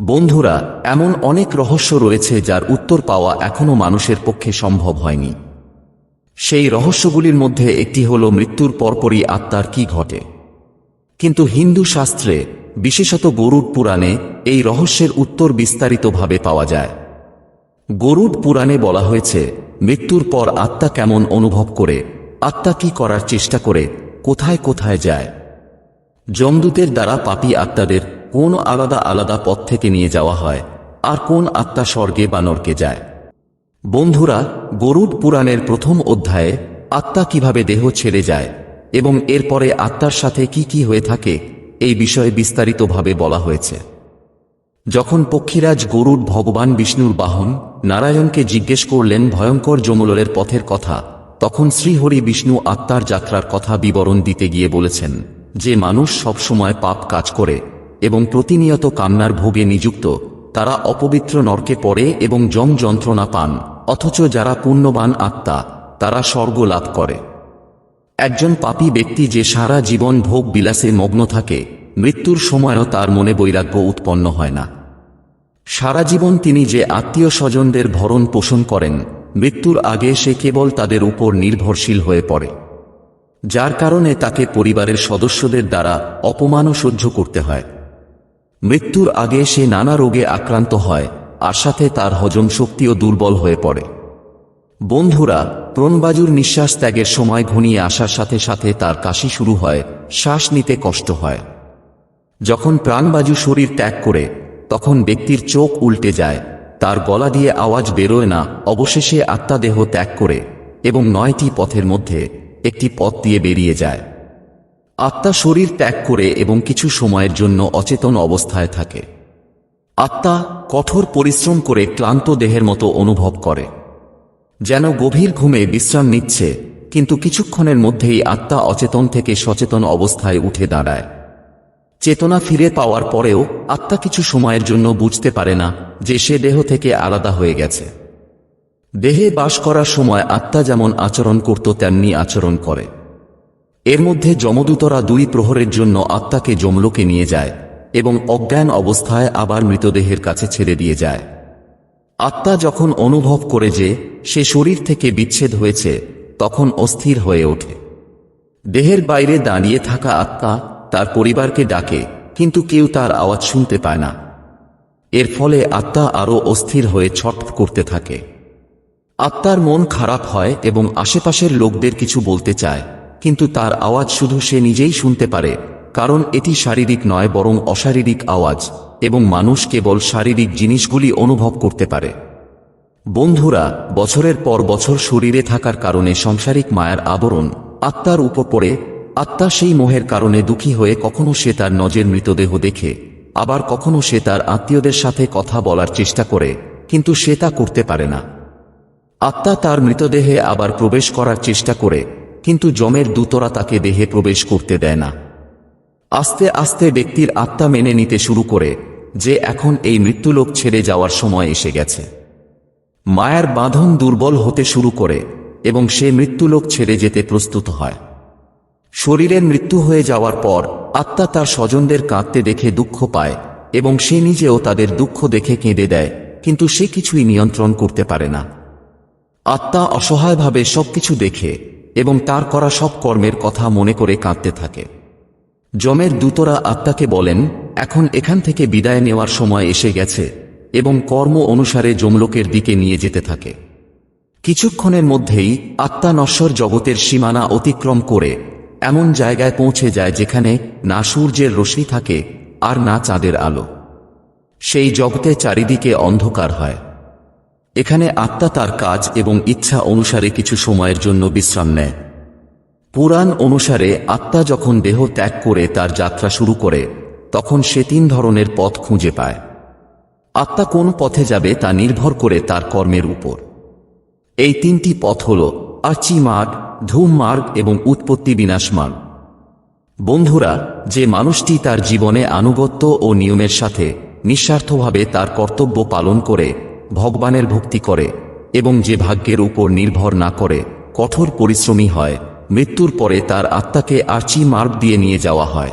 বন্ধুরা, এমন অনেক রহস্য রয়েছে যার উত্তর পাওয়া এখনও মানুষের পক্ষে সম্ভব হয়নি। সেই রহস্যগুলির মধ্যে একটি হল মৃত্যুর পরপরই আত্মার কি ঘটে। কিন্তু হিন্দু শাস্ত্রে, বিশেষত গরুড পুরাণে, এই রহস্যের উত্তর বিস্তারিতভাবে পাওয়া যায়। গরুড পুরাণে বলা হয়েছে, মৃত্যুর পর আত্মা কেমন অনুভব করে, আত্মা কি করার চেষ্টা করে, কোথায় কোথায় যায়। যমদূতের দ্বারা পাপী আত্মাদের কোন আলাদা আলাদা পথ থেকে নিয়ে যাওয়া হয়, আর কোন আত্মা স্বর্গে বা নরকে যায়। বন্ধুরা, গরুড পুরাণের প্রথম অধ্যায়ে আত্মা কীভাবে দেহ ছেড়ে যায় এবং এরপরে আত্মার সাথে কি কি হয়ে থাকে, এই বিষয়ে বিস্তারিতভাবে বলা হয়েছে। যখন পক্ষীরাজ গরুড ভগবান বিষ্ণুর বাহন নারায়ণকে জিজ্ঞেস করলেন ভয়ঙ্কর যমুললের পথের কথা, তখন শ্রীহরি বিষ্ণু আত্মার যাত্রার কথা বিবরণ দিতে গিয়ে বলেছেন যে, মানুষ সবসময় পাপ কাজ করে এবং প্রতিনিয়ত কান্নার ভোগে নিযুক্ত, তারা অপবিত্র নরকে পড়ে এবং জম যন্ত্রণা পান, অথচ যারা পুণ্যবান আত্মা, তারা স্বর্গ লাভ করে। একজন পাপী ব্যক্তি যে সারা জীবন ভোগ বিলাসে মগ্ন থাকে, মৃত্যুর সময়ও তার মনে বৈরাগ্য উৎপন্ন হয় না। সারা জীবন তিনি যে আত্মীয় স্বজনদের ভরণ পোষণ করেন, মৃত্যুর আগে সে কেবল তাদের উপর নির্ভরশীল হয়ে পড়ে। যার কারণে তাকে পরিবারের সদস্যদের দ্বারা অপমানও সহ্য করতে হয়। মৃত্যুর আগে সে নানা রোগে আক্রান্ত হয়, আর সাথে তার হজম শক্তিও দুর্বল হয়ে পড়ে। বন্ধুরা, প্রণবাজুর নিঃশ্বাস ত্যাগের সময় ঘনিয়ে আসার সাথে সাথে তার কাশি শুরু হয়, শ্বাস নিতে কষ্ট হয়। যখন প্রাণবাজু শরীর ত্যাগ করে, তখন ব্যক্তির চোখ উল্টে যায়, তার গলা দিয়ে আওয়াজ বেরোয় না, অবশেষে আত্মা দেহ ত্যাগ করে, এবং নয়টি পথের মধ্যে একটি পথ দিয়ে বেরিয়ে যায়। আত্মা শরীর ত্যাগ করে এবং কিছু সময়ের জন্য অচেতন অবস্থায় থাকে। আত্মা কঠোর পরিশ্রম করে ক্লান্ত দেহের মতো অনুভব করে, যেন গভীর ঘুমে বিশ্রাম নিচ্ছে, কিন্তু কিছুক্ষণের মধ্যেই আত্মা অচেতন থেকে সচেতন অবস্থায় উঠে দাঁড়ায়। চেতনা ফিরে পাওয়ার পরেও আত্মা কিছু সময়ের জন্য বুঝতে পারে না যে সে দেহ থেকে আলাদা হয়ে গেছে। দেহে বাস করার সময় আত্মা যেমন আচরণ করত, তেমনি আচরণ করে। এর মধ্যে যমদূতরা দুই প্রহরের জন্য আত্মাকে যমলোকে নিয়ে যায় এবং অজ্ঞান অবস্থায় আবার মৃতদেহের কাছে ছেড়ে দিয়ে যায়। আত্মা যখন অনুভব করে যে সে শরীর থেকে বিচ্ছেদ হয়েছে, তখন অস্থির হয়ে ওঠে। দেহের বাইরে দাঁড়িয়ে থাকা আত্মা তার পরিবারকে ডাকে, কিন্তু কেউ তার আওয়াজ শুনতে পায় না। এর ফলে আত্মা আরও অস্থির হয়ে ছট করতে থাকে। আত্মার মন খারাপ হয় এবং আশেপাশের লোকদের কিছু বলতে চায়। কিন্তু তার আওয়াজ শুধু সে নিজেই শুনতে পারে, কারণ এটি শারীরিক নয় বরং অশারীরিক আওয়াজ, এবং মানুষ কেবল শারীরিক জিনিসগুলি অনুভব করতে পারে। বন্ধুরা, বছরের পর বছর শরীরে থাকার কারণে সংসারিক মায়ার আবরণ, আত্মার উপর পড়ে, আত্মা সেই মোহের কারণে দুঃখী হয়ে কখনো সে তার নজের মৃতদেহ দেখে, আবার কখনো সে তার আত্মীয়দের সাথে কথা বলার চেষ্টা করে, কিন্তু সে তা করতে পারে না। আত্মা তার মৃতদেহে আবার প্রবেশ করার চেষ্টা করে কিন্তু জমের দূতরা তাকে দেহে প্রবেশ করতে দেয় না। আস্তে আস্তে ব্যক্তির আত্মা মেনে নিতে শুরু করে যে এখন এই মৃত্যুলোক ছেড়ে যাওয়ার সময় এসে গেছে। মায়ার বাঁধন দুর্বল হতে শুরু করে এবং সে মৃত্যুলোক ছেড়ে যেতে প্রস্তুত হয়। শরীরের মৃত্যু হয়ে যাওয়ার পর আত্মা তার স্বজনদের কাঁদতে দেখে দুঃখ পায় এবং সে নিজেও তাদের দুঃখ দেখে কেঁদে দেয়, কিন্তু সে কিছুই নিয়ন্ত্রণ করতে পারে না। আত্মা অসহায়ভাবে সবকিছু দেখে এবং তার করা সব কর্মের কথা মনে করে কাঁদতে থাকে। যমের দূতরা আত্মাকে বলেন, এখন এখান থেকে বিদায় নেওয়ার সময় এসে গেছে এবং কর্ম অনুসারে যমলোকের দিকে নিয়ে যেতে থাকে। কিছুক্ষণের মধ্যেই আত্মা নশ্বর জগতের সীমানা অতিক্রম করে এমন জায়গায় পৌঁছে যায় যেখানে না সূর্যের রশ্মি থাকে আর না চাঁদের আলো। সেই জগতে চারিদিকে অন্ধকার হয়। এখানে আত্মা তার কাজ এবং ইচ্ছা অনুসারে কিছু সময়ের জন্য বিশ্রাম নেয়। পুরাণ অনুসারে আত্মা যখন দেহ ত্যাগ করে তার যাত্রা শুরু করে, তখন সে তিন ধরনের পথ খুঁজে পায়। আত্মা কোন পথে যাবে তা নির্ভর করে তার কর্মের উপর। এই তিনটি পথ হল আচি মার্গ ধূম মার্গ এবং উৎপত্তি বিনাশ মার্গ বন্ধুরা, যে মানুষটি তার জীবনে আনুগত্য ও নিয়মের সাথে নিঃস্বার্থভাবে তার কর্তব্য পালন করে ভগবানের ভক্তি করে এবং যে ভাগ্যের উপর নির্ভর না করে, কঠোর পরিশ্রমী হয়। মৃত্যুর পরে তার আত্মাকে আর্চি মার্গ দিয়ে নিয়ে যাওয়া হয়।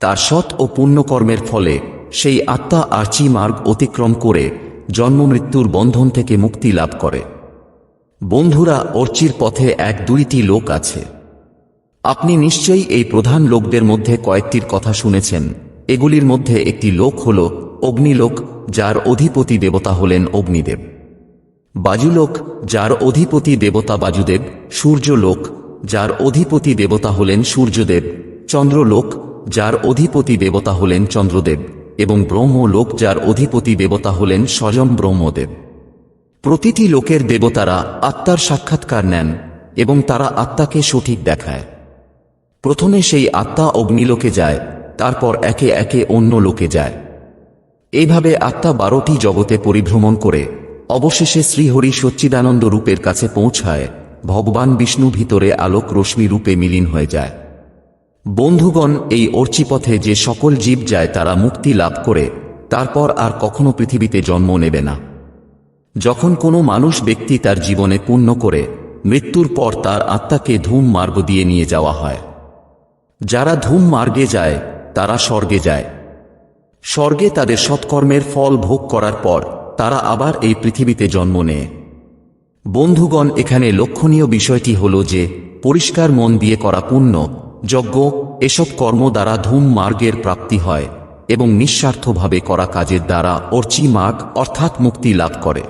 তার সৎ ও পুণ্যকর্মের ফলে সেই আত্মা আর্চি মার্গ অতিক্রম করে জন্ম মৃত্যুর বন্ধন থেকে মুক্তি লাভ করে। বন্ধুরা, অর্চির পথে এক দুইটি লোক আছে। আপনি নিশ্চয়ই এই প্রধান লোকদের মধ্যে কয়েকটির কথা শুনেছেন। এগুলির মধ্যে একটি লোক হল অগ্নিলোক যার অধিপতি দেবতা হলেন অগ্নিদেব। বাজুলোক, যার অধিপতি দেবতা বাজুদেব, সূর্যলোক, যার অধিপতি দেবতা হলেন সূর্যদেব। চন্দ্রলোক, যার অধিপতি দেবতা হলেন চন্দ্রদেব এবং ব্রহ্মলোক, যার অধিপতি দেবতা হলেন স্বয়ং ব্রহ্মদেব। প্রতিটি লোকের দেবতারা আত্মার সাক্ষাৎকার নেন এবং তারা আত্মাকে সঠিক দেখায়। প্রথমে সেই আত্মা অগ্নিলোকে যায়, তারপর একে একে অন্য লোকে যায়। এইভাবে আত্মা বারোটি জগতে পরিভ্রমণ করে, অবশেষে শ্রীহরি সচ্চিদানন্দ রূপের কাছে পৌঁছায়, ভগবান বিষ্ণু ভিতরে আলোক রশ্মি রূপে মিলিন হয়ে যায়। বন্ধুগণ, এই অর্চিপথে যে সকল জীব যায় তারা মুক্তি লাভ করে, তারপর আর কখনো পৃথিবীতে জন্ম নেবে না। যখন কোনো মানুষ ব্যক্তি তার জীবনে পূর্ণ করে, মৃত্যুর পর তার আত্মাকে ধূম মার্গ দিয়ে নিয়ে যাওয়া হয়। যারা ধূম মার্গে যায়, তারা স্বর্গে যায়। স্বর্গে তাদের সৎকর্মের ফল ভোগ করার পর তারা আবার এই পৃথিবীতে জন্ম নেয়। বন্ধুগণ, এখানে লক্ষণীয় বিষয়টি হল যে, পরিষ্কার মন দিয়ে করা পুণ্য, যজ্ঞ, এসব কর্ম দ্বারা ধূম মার্গের প্রাপ্তি হয় এবং নিঃস্বার্থভাবে করা কাজের দ্বারা অর্চি মার্গ অর্থাৎ মুক্তি লাভ করে।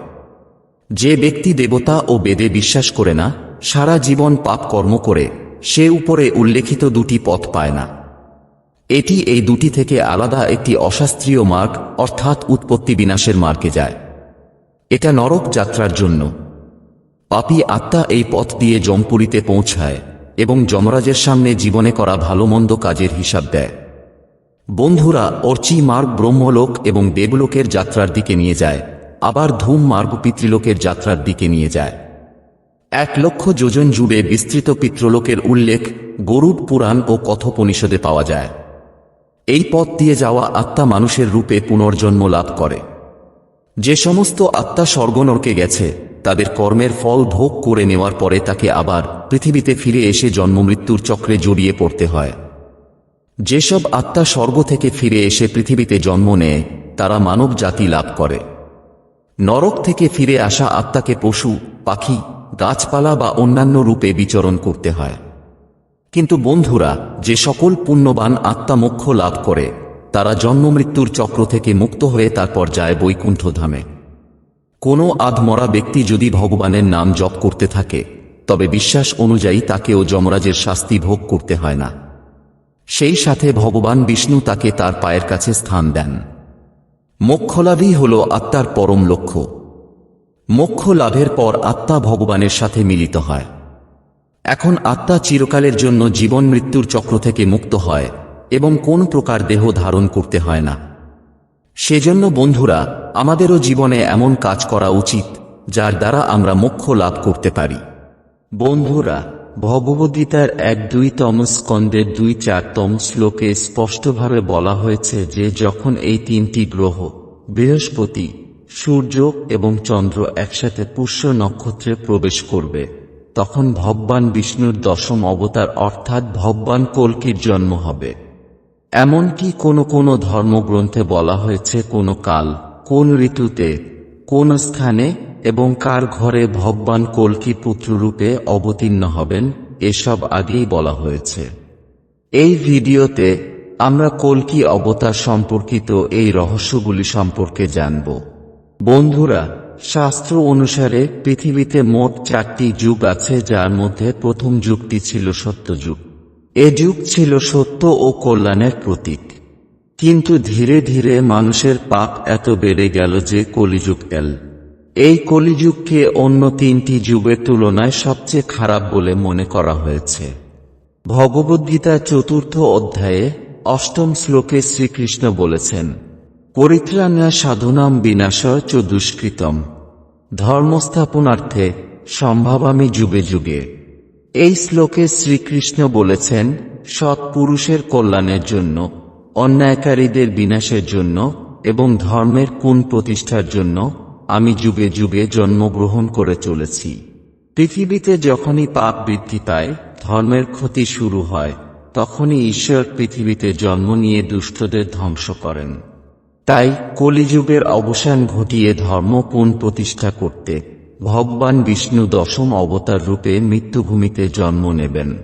যে ব্যক্তি দেবতা ও বেদে বিশ্বাস করে না, সারা জীবন পাপ কর্ম করে, সে উপরে উল্লেখিত দুটি পথ পায় না। এটি এই দুটি থেকে আলাদা একটি অশাস্ত্রীয় মার্গ, অর্থাৎ উৎপত্তি বিনাশের মার্গে যায়। এটা নরক যাত্রার জন্য। পাপী আত্মা এই পথ দিয়ে জমপুরিতে পৌঁছায় এবং যমরাজের সামনে জীবনে করা ভালো মন্দ কাজের হিসাব দেয়। বন্ধুরা, অর্চি মার্গ ব্রহ্মলোক এবং দেবলোকের যাত্রার দিকে নিয়ে যায়, আবার ধূম মার্গ পিতৃলোকের যাত্রার দিকে নিয়ে যায়। এক লক্ষ যোজন জুড়ে বিস্তৃত পিতৃলোকের উল্লেখ গরুড পুরাণ ও কথোপনিষদে পাওয়া যায়। এই পথ দিয়ে যাওয়া আত্মা মানুষের রূপে পুনর্জন্ম লাভ করে। যে সমস্ত আত্মা স্বর্গনরকে গেছে, তাদের কর্মের ফল ভোগ করে নেওয়ার পরে তাকে আবার পৃথিবীতে ফিরে এসে জন্মমৃত্যুর চক্রে জড়িয়ে পড়তে হয়। যেসব আত্মা স্বর্গ থেকে ফিরে এসে পৃথিবীতে জন্ম নেয়, তারা মানব জাতি লাভ করে। নরক থেকে ফিরে আসা আত্মাকে পশু, পাখি, গাছপালা বা অন্যান্য রূপে বিচরণ করতে হয়। কিন্তু বন্ধুরা, যে সকল পুণ্যবান আত্মা মোক্ষ লাভ করে, তারা জন্মমৃত্যুর চক্র থেকে মুক্ত হয়ে তারপর যায় বৈকুণ্ঠ ধামে কোনো আধমরা ব্যক্তি যদি ভগবানের নাম জপ করতে থাকে, তবে বিশ্বাস অনুযায়ী তাকেও যমরাজের শাস্তি ভোগ করতে হয় না। সেই সাথে ভগবান বিষ্ণু তাকে তার পায়ের কাছে স্থান দেন। মোক্ষলাভই হল আত্মার পরম লক্ষ্য। মোক্ষ লাভের পর আত্মা ভগবানের সাথে মিলিত হয়। এখন আত্মা চিরকালের জন্য জীবন মৃত্যুর চক্র থেকে মুক্ত হয় এবং কোন প্রকার দেহ ধারণ করতে হয় না। সেজন্য বন্ধুরা, আমাদেরও জীবনে এমন কাজ করা উচিত, যার দ্বারা আমরা মোক্ষ লাভ করতে পারি। বন্ধুরা, ভগবদ্গীতার এক দুই তম স্কন্দের দুই চারতম শ্লোকে স্পষ্টভাবে বলা হয়েছে যে যখন এই তিনটি গ্রহ, বৃহস্পতি, সূর্য এবং চন্দ্র একসাথে পুষ্য নক্ষত্রে প্রবেশ করবে তখন ভগবান বিষ্ণুর দশম অবতার অর্থাৎ ভগবান কল্কির জন্ম হবে। এমনকি কোনো কোনো ধর্মগ্রন্থে বলা হয়েছে, কোনো কাল, কোন ঋতুতে, কোন স্থানে এবং কার ঘরে ভগবান কল্কি পুত্ররূপে অবতীর্ণ হবেন, এসব আগেই বলা হয়েছে। এই ভিডিওতে আমরা কল্কি অবতার সম্পর্কিত এই রহস্যগুলি সম্পর্কে জানব। বন্ধুরা শাস্ত্র অনুসারে, পৃথিবীতে মোট চারটি যুগ আছে যার মধ্যে প্রথম যুগটি ছিল সত্যযুগ। এ যুগ ছিল সত্য ও কল্যাণের প্রতীক। কিন্তু ধীরে ধীরে মানুষের পাপ এত বেড়ে গেল যে কলিযুগ এল। এই কলিযুগকে অন্য তিনটি যুগের তুলনায় সবচেয়ে খারাপ বলে মনে করা হয়েছে। ভগবদ্গীতা চতুর্থ অধ্যায়ে, অষ্টম শ্লোকে শ্রীকৃষ্ণ বলেছেন পরিত্রাণা সাধনাম বিনাশয় চ দুষ্কৃতম। ধর্মস্থাপনার্থে সম্ভাবামী যুগে যুগে। এই শ্লোকে শ্রীকৃষ্ণ বলেছেন, সৎ পুরুষের কল্যাণের জন্য, অন্যায়কারীদের বিনাশের জন্য এবং ধর্মের কোন প্রতিষ্ঠার জন্য আমি যুগে যুগে জন্মগ্রহণ করে চলেছি। পৃথিবীতে যখনই পাপ বৃদ্ধি পায়, ধর্মের ক্ষতি শুরু হয়, তখনই ঈশ্বর পৃথিবীতে জন্ম নিয়ে দুষ্টদের ধ্বংস করেন। তাই কলিযুগের অবসান ঘটিয়ে ধর্ম পুন প্রতিষ্ঠা করতে ভগবান বিষ্ণু দশম অবতার রূপে মৃত্যুভূমিতে জন্ম নেবেন।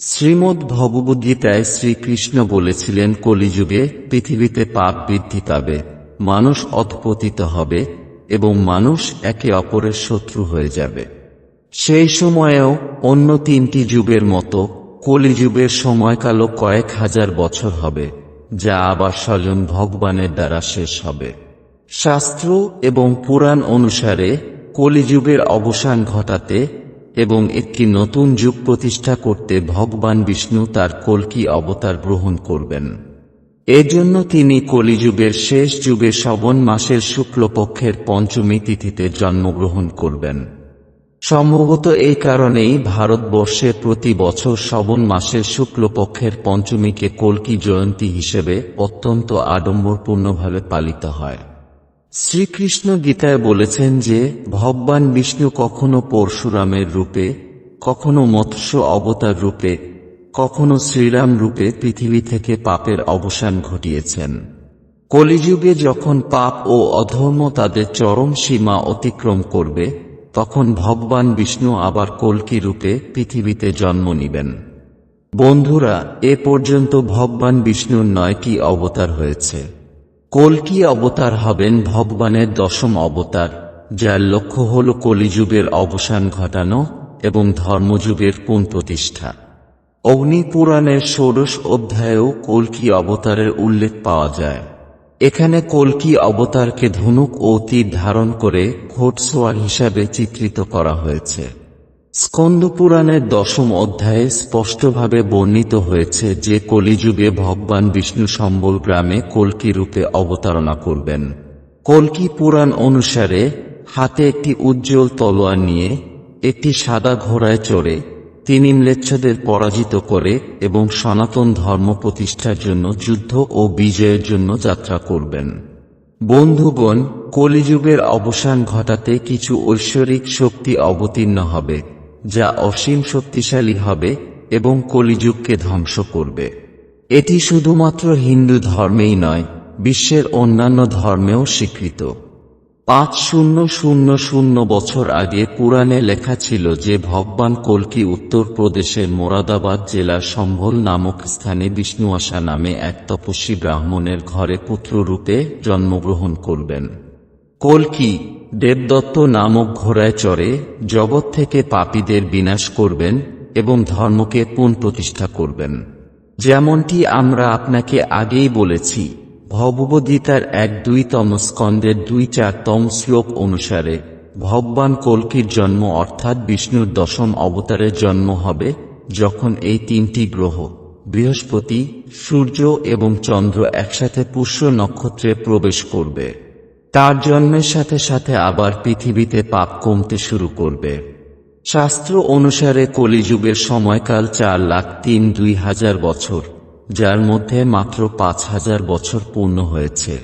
শ্রীমদ্ ভগবদ্গীতায় শ্রীকৃষ্ণ বলেছিলেন, কলিযুগে পৃথিবীতে পাপ বৃদ্ধি পাবে, মানুষ অধপতিত হবে এবং মানুষ একে অপরের শত্রু হয়ে যাবে। সেই সময়েও অন্য তিনটি যুগের মতো কলিযুগের সময়কালও কয়েক হাজার বছর হবে। যা আবার স্বজন ভগবানের দ্বারা শেষ হবে। শাস্ত্র এবং পুরাণ অনুসারে কলিযুগের অবসান ঘটাতে এবং একটি নতুন যুগ প্রতিষ্ঠা করতে ভগবান বিষ্ণু তার কল্কি অবতার গ্রহণ করবেন। এজন্য তিনি কলিযুগের শেষ যুগে শ্রবণ মাসের শুক্লপক্ষের পঞ্চমী তিথিতে জন্মগ্রহণ করবেন। সম্ভবত এই কারণেই ভারতবর্ষে প্রতি বছর শ্রবণ মাসের শুক্লপক্ষের পঞ্চমীকে কল্কি জয়ন্তী হিসেবে অত্যন্ত আডম্বরপূর্ণভাবে পালিত হয়। শ্রীকৃষ্ণ গীতায় বলেছেন যে, ভগবান বিষ্ণু কখনো পরশুরামের রূপে, কখনো মৎস্য অবতার রূপে, কখনো শ্রীরাম রূপে পৃথিবী থেকে পাপের অবসান ঘটিয়েছেন। কলিযুগে যখন পাপ ও অধর্ম তাদের চরম সীমা অতিক্রম করবে তখন ভগবান বিষ্ণু আবার কল্কি রূপে পৃথিবীতে জন্ম নিবেন। বন্ধুরা, এ পর্যন্ত ভগবান বিষ্ণুর নয়টি অবতার হয়েছে। কল্কি অবতার হবেন ভগবানের দশম অবতার, যার লক্ষ্য হল কলিযুগের অবসান ঘটানো এবং ধর্মযুগের পুনঃপ্রতিষ্ঠা। অগ্নিপুরাণের ষোড়শ অধ্যায়েও কল্কি অবতারের উল্লেখ পাওয়া যায়। এখানে কল্কি অবতারকে ধনুক ও তীর ধারণ করে ঘোটসোয়ার হিসাবে চিত্রিত করা হয়েছে। স্কন্দপুরাণের দশম অধ্যায়ে স্পষ্টভাবে বর্ণিত হয়েছে যে কলিযুগে ভগবান বিষ্ণু সম্বল গ্রামে কল্কি রূপে অবতারণা করবেন। কল্কি পুরাণ অনুসারে হাতে একটি উজ্জ্বল তলোয়ার নিয়ে একটি সাদা ঘোড়ায় চড়ে তিনি ম্লেচ্ছদের পরাজিত করে এবং সনাতন ধর্ম প্রতিষ্ঠার জন্য যুদ্ধ ও বিজয়ের জন্য যাত্রা করবেন। বন্ধুগণ, কলিযুগের অবসান ঘটাতে কিছু ঐশ্বরিক শক্তি অবতীর্ণ হবে, যা অসীম শক্তিশালী হবে এবং কলিযুগকে ধ্বংস করবে। এটি শুধুমাত্র হিন্দু ধর্মেই নয়, বিশ্বের অন্যান্য ধর্মেও স্বীকৃত। পাঁচ শূন্য শূন্য শূন্য বছর আগে পুরাণে লেখা ছিল যে ভগবান কল্কি উত্তর প্রদেশের মোরাদাবাদ জেলার সম্ভল নামক স্থানে বিষ্ণুয়াশা নামে এক তপস্বী ব্রাহ্মণের ঘরে পুত্ররূপে জন্মগ্রহণ করবেন। কল্কি দেবদত্ত নামক ঘোড়ায় চড়ে জগৎ থেকে পাপীদের বিনাশ করবেন এবং ধর্মকে পুনঃপ্রতিষ্ঠা করবেন। যেমনটি আমরা আপনাকে আগেই বলেছি ভগবদ্গীতার এক দুইতম স্কন্দের দুই চারতম শ্লোক অনুসারে, ভগবান কল্কির জন্ম অর্থাৎ বিষ্ণুর দশম অবতারের জন্ম হবে যখন এই তিনটি গ্রহ, বৃহস্পতি, সূর্য এবং চন্দ্র একসাথে পুষ্য নক্ষত্রে প্রবেশ করবে। তার জন্মের সাথে সাথে আবার পৃথিবীতে পাপ কমতে শুরু করবে। শাস্ত্র অনুসারে কলিযুগের সময়কাল চার লাখ তিন দুই হাজার বছর। যার মধ্যে মাত্র পাঁচ হাজার বছর পূর্ণ হয়েছে।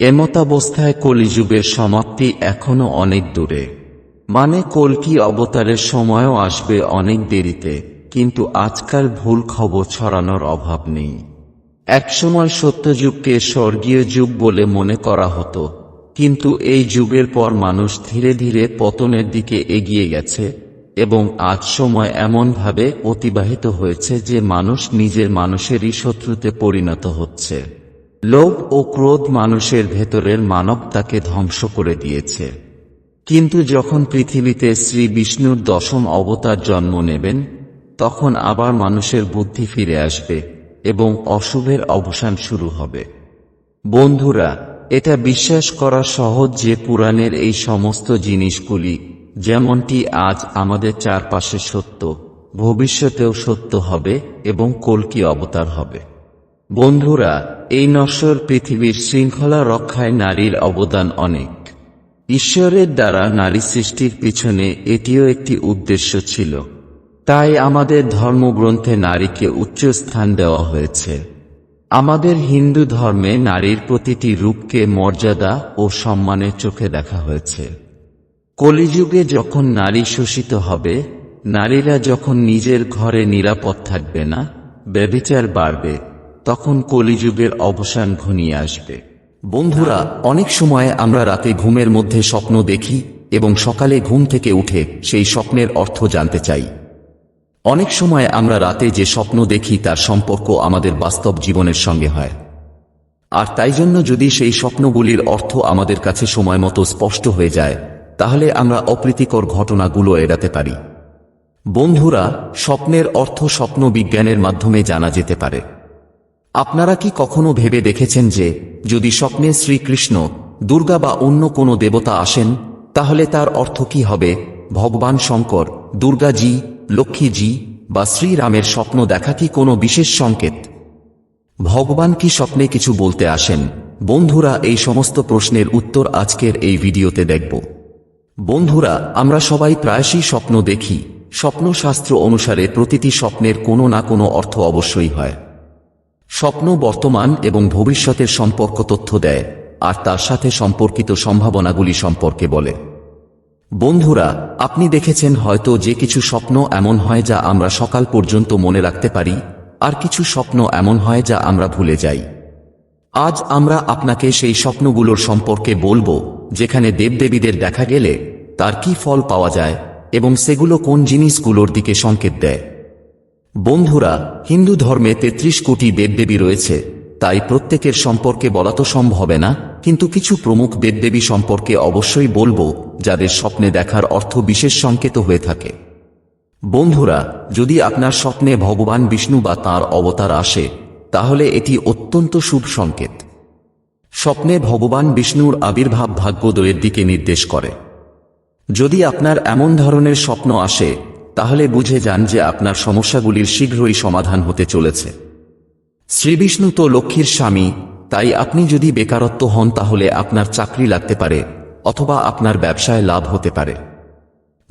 এমতাবস্থায় কলিযুগের সমাপ্তি এখনও অনেক দূরে। মানে কলকি অবতারের সময়ও আসবে অনেক দেরিতে, কিন্তু আজকাল ভুল খবর ছড়ানোর অভাব নেই। একসময় সত্যযুগকে স্বর্গীয় যুগ বলে মনে করা হতো, কিন্তু এই যুগের পর মানুষ ধীরে ধীরে পতনের দিকে এগিয়ে গেছে এবং আজ সময় এমনভাবে অতিবাহিত হয়েছে যে মানুষ নিজের মানুষেরই শত্রুতে পরিণত হচ্ছে। লোভ ও ক্রোধ মানুষের ভেতরের মানবতাকে ধ্বংস করে দিয়েছে। কিন্তু যখন পৃথিবীতে শ্রী বিষ্ণুর দশম অবতার জন্ম নেবেন, তখন আবার মানুষের বুদ্ধি ফিরে আসবে এবং অশুভের অবসান শুরু হবে। বন্ধুরা, এটা বিশ্বাস করা সহজ যে পুরাণের এই সমস্ত জিনিসগুলি যেমনটি আজ আমাদের চারপাশে সত্য, ভবিষ্যতেও সত্য হবে এবং কলকি অবতার হবে। বন্ধুরা, এই নশ্বর পৃথিবীর শৃঙ্খলা রক্ষায় নারীর অবদান অনেক। ঈশ্বরের দ্বারা নারী সৃষ্টির পিছনে এটিও একটি উদ্দেশ্য ছিল। তাই আমাদের ধর্মগ্রন্থে নারীকে উচ্চ স্থান দেওয়া হয়েছে। আমাদের হিন্দু ধর্মে নারীর প্রতিটি রূপকে মর্যাদা ও সম্মানের চোখে দেখা হয়েছে। কলিযুগে যখন নারী শোষিত হবে, নারীরা যখন নিজের ঘরে নিরাপদ থাকবে না ব্যবিচার বাড়বে, তখন কলিযুগের অবসান ঘনিয়ে আসবে। বন্ধুরা, অনেক সময় আমরা রাতে ঘুমের মধ্যে স্বপ্ন দেখি এবং সকালে ঘুম থেকে উঠে সেই স্বপ্নের অর্থ জানতে চাই। অনেক সময় আমরা রাতে যে স্বপ্ন দেখি তার সম্পর্ক আমাদের বাস্তব জীবনের সঙ্গে হয়। আর তাই জন্য যদি সেই স্বপ্নগুলির অর্থ আমাদের কাছে সময় মতো স্পষ্ট হয়ে যায় তাহলে আমরা অপ্রীতিকর ঘটনাগুলো এড়াতে পারি। বন্ধুরা, স্বপ্নের অর্থ স্বপ্ন বিজ্ঞানের মাধ্যমে জানা যেতে পারে। আপনারা কি কখনো ভেবে দেখেছেন যে, যদি স্বপ্নে শ্রীকৃষ্ণ, দুর্গা বা অন্য কোনো দেবতা আসেন, তাহলে তার অর্থ কি হবে? ভগবান শঙ্কর, দুর্গাজি, লক্ষ্মীজি বা শ্রীরামের স্বপ্ন দেখা কি কোনো বিশেষ সংকেত? ভগবান কি স্বপ্নে কিছু বলতে আসেন? বন্ধুরা, এই সমস্ত প্রশ্নের উত্তর আজকের এই ভিডিওতে দেখব। বন্ধুরা, আমরা সবাই প্রায়শই স্বপ্ন দেখি। স্বপ্নশাস্ত্র অনুসারে প্রতিটি স্বপ্নের কোনো না কোনো অর্থ অবশ্যই হয়। স্বপ্ন বর্তমান এবং ভবিষ্যতের সম্পর্ক তথ্য দেয়, আর তার সাথে সম্পর্কিত সম্ভাবনাগুলি সম্পর্কে বলে। বন্ধুরা, আপনি দেখেছেন হয়তো যে কিছু স্বপ্ন এমন হয় যা আমরা সকাল পর্যন্ত মনে রাখতে পারি, আর কিছু স্বপ্ন এমন হয় যা আমরা ভুলে যাই। আজ আমরা আপনাকে সেই স্বপ্নগুলোর সম্পর্কে বলব, যেখানে দেবদেবীদের দেখা গেলে তার কি ফল পাওয়া যায় এবং সেগুলো কোন জিনিসগুলোর দিকে সংকেত দেয়। বন্ধুরা, হিন্দু ধর্মে তেত্রিশ কোটি দেবদেবী রয়েছে, তাই প্রত্যেকের সম্পর্কে বলা তো সম্ভব না, কিন্তু কিছু প্রমুখ দেবদেবী সম্পর্কে অবশ্যই বলব, যাদের স্বপ্নে দেখার অর্থ বিশেষ সংকেত হয়ে থাকে। বন্ধুরা, যদি আপনার স্বপ্নে ভগবান বিষ্ণু বা তাঁর অবতার আসে তাহলে এটি অত্যন্ত শুভ সংকেত। স্বপ্নে ভগবান বিষ্ণুর আবির্ভাব ভাগ্যোদয়ের দিকে নির্দেশ করে। যদি আপনার এমন ধরনের স্বপ্ন আসে, তাহলে বুঝে যান যে আপনার সমস্যাগুলির শীঘ্রই সমাধান হতে চলেছে। শ্রীবিষ্ণু তো লক্ষ্মীর স্বামী, তাই আপনি যদি বেকারত্ব হন, তাহলে আপনার চাকরি লাগতে পারে, অথবা আপনার ব্যবসায় লাভ হতে পারে।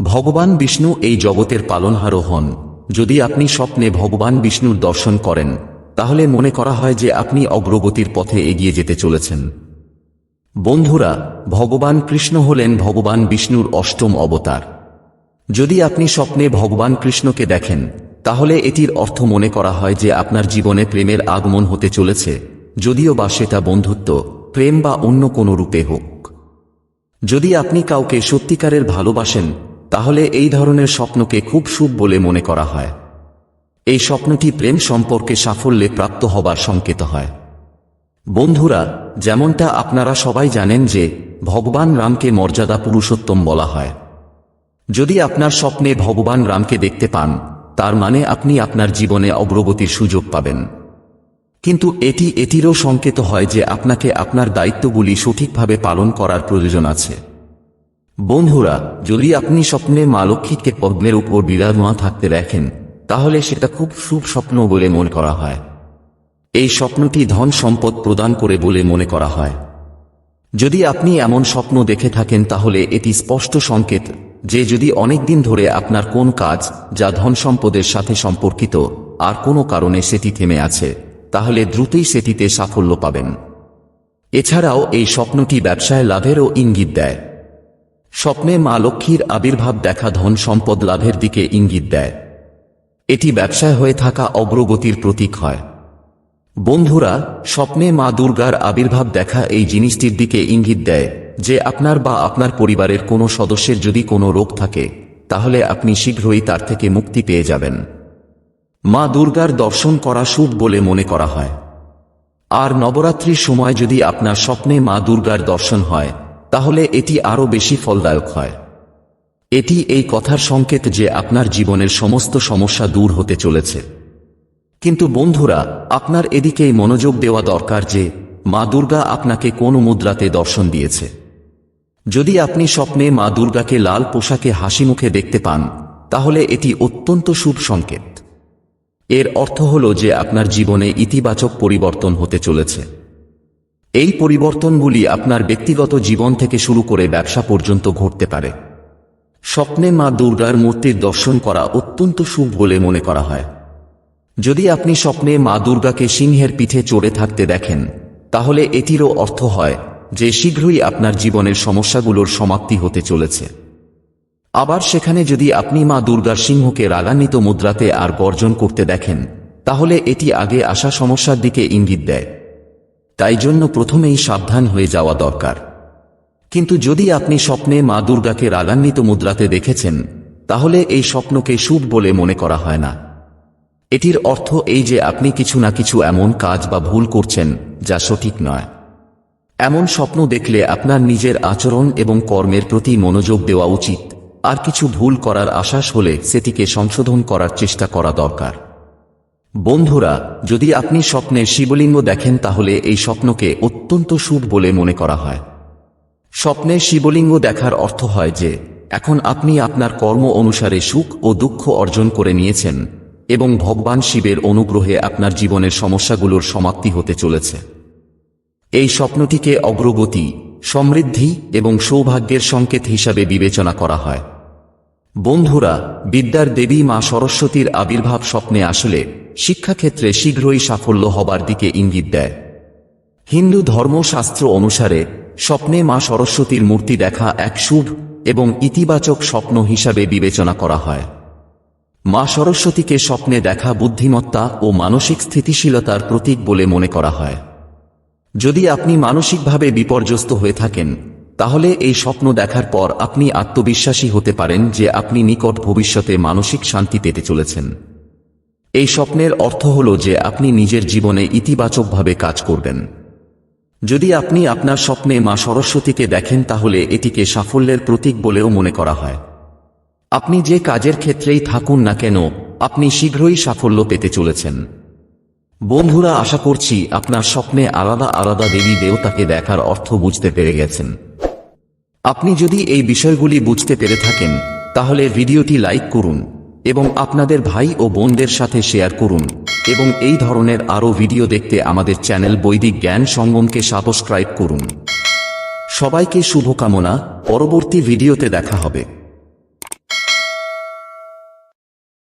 ভগবান বিষ্ণু এই জগতের পালনহারও হন। যদি আপনি স্বপ্নে ভগবান বিষ্ণুর দর্শন করেন তাহলে মনে করা হয় যে আপনি অগ্রগতির পথে এগিয়ে যেতে চলেছেন। বন্ধুরা, ভগবান কৃষ্ণ হলেন ভগবান বিষ্ণুর অষ্টম অবতার। যদি আপনি স্বপ্নে ভগবান কৃষ্ণকে দেখেন, তাহলে এটির অর্থ মনে করা হয় যে আপনার জীবনে প্রেমের আগমন হতে চলেছে, যদিও বা সেটা বন্ধুত্ব, প্রেম বা অন্য কোনো রূপে হোক। যদি আপনি কাউকে সত্যিকারের ভালোবাসেন, তাহলে এই ধরনের স্বপ্নকে খুব শুভ বলে মনে করা হয়। এই স্বপ্নটি প্রেম সম্পর্কে সাফল্যে প্রাপ্ত হবার সংকেত হয়। বন্ধুরা, যেমনটা আপনারা সবাই জানেন যে, ভগবান রামকে মর্যাদা পুরুষোত্তম বলা হয়। যদি আপনার স্বপ্নে ভগবান রামকে দেখতে পান, তার মানে আপনি আপনার জীবনে অগ্রগতির সুযোগ পাবেন। কিন্তু এটি এটিরও সংকেত হয় যে আপনাকে আপনার দায়িত্বগুলি সঠিকভাবে পালন করার প্রয়োজন আছে। বন্ধুরা, যদি আপনি স্বপ্নে মা লক্ষ্মীকে পদ্মের উপর বিরাজমান থাকতে দেখেন তাহলে সেটা খুব শুভ স্বপ্ন বলে মনে করা হয়। এই স্বপ্নটি ধন সম্পদ প্রদান করে বলে মনে করা হয়। যদি আপনি এমন স্বপ্ন দেখে থাকেন, তাহলে এটি স্পষ্ট সংকেত যে যদি অনেক দিন ধরে আপনার কোন কাজ যা ধন সম্পদের সাথে সম্পর্কিত আর কোনো কারণে সেটি থেমে আছে, তাহলে দ্রুতই সেটিতে সাফল্য পাবেন। এছাড়াও এই স্বপ্নটি ব্যবসায় লাভেরও ইঙ্গিত দেয়। স্বপ্নে মা লক্ষ্মীর আবির্ভাব দেখা ধন সম্পদ লাভের দিকে ইঙ্গিত দেয়। এটি ব্যবসায় হয়ে থাকা অগ্রগতির প্রতীক হয়। বন্ধুরা, স্বপ্নে মা দুর্গার আবির্ভাব দেখা এই জিনিসটির দিকে ইঙ্গিত দেয় যে আপনার বা আপনার পরিবারের কোনো সদস্যের যদি কোনো রোগ থাকে, তাহলে আপনি শীঘ্রই তার থেকে মুক্তি পেয়ে যাবেন। মা দুর্গার দর্শন করা শুভ বলে মনে করা হয়। আর নবরাত্রির সময় যদি আপনার স্বপ্নে মা দুর্গার দর্শন হয়, তাহলে এটি আরও বেশি ফলদায়ক হয়। এটি এই কথার সংকেত যে আপনার জীবনের সমস্ত সমস্যা দূর হতে চলেছে। কিন্তু বন্ধুরা, আপনার এদিকেই মনোযোগ দেওয়া দরকার যে, মা দুর্গা আপনাকে কোন মুদ্রাতে দর্শন দিয়েছে। যদি আপনি স্বপ্নে মা দুর্গাকে লাল পোশাকে হাসি মুখে দেখতে পান, তাহলে এটি অত্যন্ত শুভ সংকেত। এর অর্থ হল যে আপনার জীবনে ইতিবাচক পরিবর্তন হতে চলেছে। এই পরিবর্তনগুলি আপনার ব্যক্তিগত জীবন থেকে শুরু করে ব্যবসা পর্যন্ত ঘটতে পারে। স্বপ্নে মা দুর্গার মূর্তির দর্শন করা অত্যন্ত শুভ বলে মনে করা হয়। যদি আপনি স্বপ্নে মা দুর্গাকে সিংহের পিঠে চড়ে থাকতে দেখেন, তাহলে এটিরও অর্থ হয় যে শীঘ্রই আপনার জীবনের সমস্যাগুলোর সমাপ্তি হতে চলেছে। আবার সেখানে যদি আপনি মা দুর্গার সিংহকে রাগান্বিত মুদ্রাতে আর গর্জন করতে দেখেন, তাহলে এটি আগে আসা সমস্যার দিকে ইঙ্গিত দেয়। তাই জন্য প্রথমেই সাবধান হয়ে যাওয়া দরকার। কিন্তু যদি আপনি স্বপ্নে মা দুর্গাকে রাগান্বিত মুদ্রাতে দেখেছেন, তাহলে এই স্বপ্নকে শুভ বলে মনে করা হয় না। এটির অর্থ এই যে আপনি কিছু না কিছু এমন কাজ বা ভুল করছেন, যা সঠিক নয়। এমন স্বপ্ন দেখলে আপনার নিজের আচরণ এবং কর্মের প্রতি মনোযোগ দেওয়া উচিত, আর কিছু ভুল করার আশ্বাস হলে সেটিকে সংশোধন করার চেষ্টা করা দরকার। বন্ধুরা, যদি আপনি স্বপ্নে শিবলিঙ্গ দেখেন, তাহলে এই স্বপ্নকে অত্যন্ত শুভ বলে মনে করা হয়। স্বপ্নে শিবলিঙ্গ দেখার অর্থ হয় যে, এখন আপনি আপনার কর্ম অনুসারে সুখ ও দুঃখ অর্জন করে নিয়েছেন, এবং ভগবান শিবের অনুগ্রহে আপনার জীবনের সমস্যাগুলোর সমাপ্তি হতে চলেছে। এই স্বপ্নটিকে অগ্রগতি, সমৃদ্ধি এবং সৌভাগ্যের সংকেত হিসাবে বিবেচনা করা হয়। বন্ধুরা, বিদ্যার দেবী মা সরস্বতীর আবির্ভাব স্বপ্নে আসলে শিক্ষাক্ষেত্রে শীঘ্রই সাফল্য হবার দিকে ইঙ্গিত দেয়। হিন্দু ধর্মশাস্ত্র অনুসারে, স্বপ্নে মা সরস্বতীর মূর্তি দেখা এক শুভ এবং ইতিবাচক স্বপ্ন হিসাবে বিবেচনা করা হয়। মা সরস্বতীকে স্বপ্নে দেখা বুদ্ধিমত্তা ও মানসিক স্থিতিশীলতার প্রতীক বলে মনে করা হয়। যদি আপনি মানসিকভাবে বিপর্যস্ত হয়ে থাকেন, তাহলে এই স্বপ্ন দেখার পর আপনি আত্মবিশ্বাসী হতে পারেন যে আপনি নিকট ভবিষ্যতে মানসিক শান্তি পেতে চলেছেন। এই স্বপ্নের অর্থ হল যে আপনি নিজের জীবনে ইতিবাচকভাবে কাজ করবেন। যদি আপনি আপনার স্বপ্নে মা সরস্বতীকে দেখেন, তাহলে এটিকে সাফল্যের প্রতীক বলেও মনে করা হয়। আপনি যে কাজের ক্ষেত্রেই থাকুন না কেন, আপনি শীঘ্রই সাফল্য পেতে চলেছেন। বন্ধুরা, আশা করছি আপনার স্বপ্নে আলাদা আলাদা দেবী দেবতাকে দেখার অর্থ বুঝতে পেরে গেছেন। আপনি যদি এই বিষয়গুলি বুঝতে পেরে থাকেন, তাহলে ভিডিওটি লাইক করুন এবং আপনাদের ভাই ও বোনদের সাথে শেয়ার করুন। এবং এই ধরনের আরও ভিডিও দেখতে আমাদের চ্যানেল বৈদিক জ্ঞান সঙ্গমকে সাবস্ক্রাইব করুন। সবাইকে শুভকামনা। পরবর্তী ভিডিওতে দেখা হবে।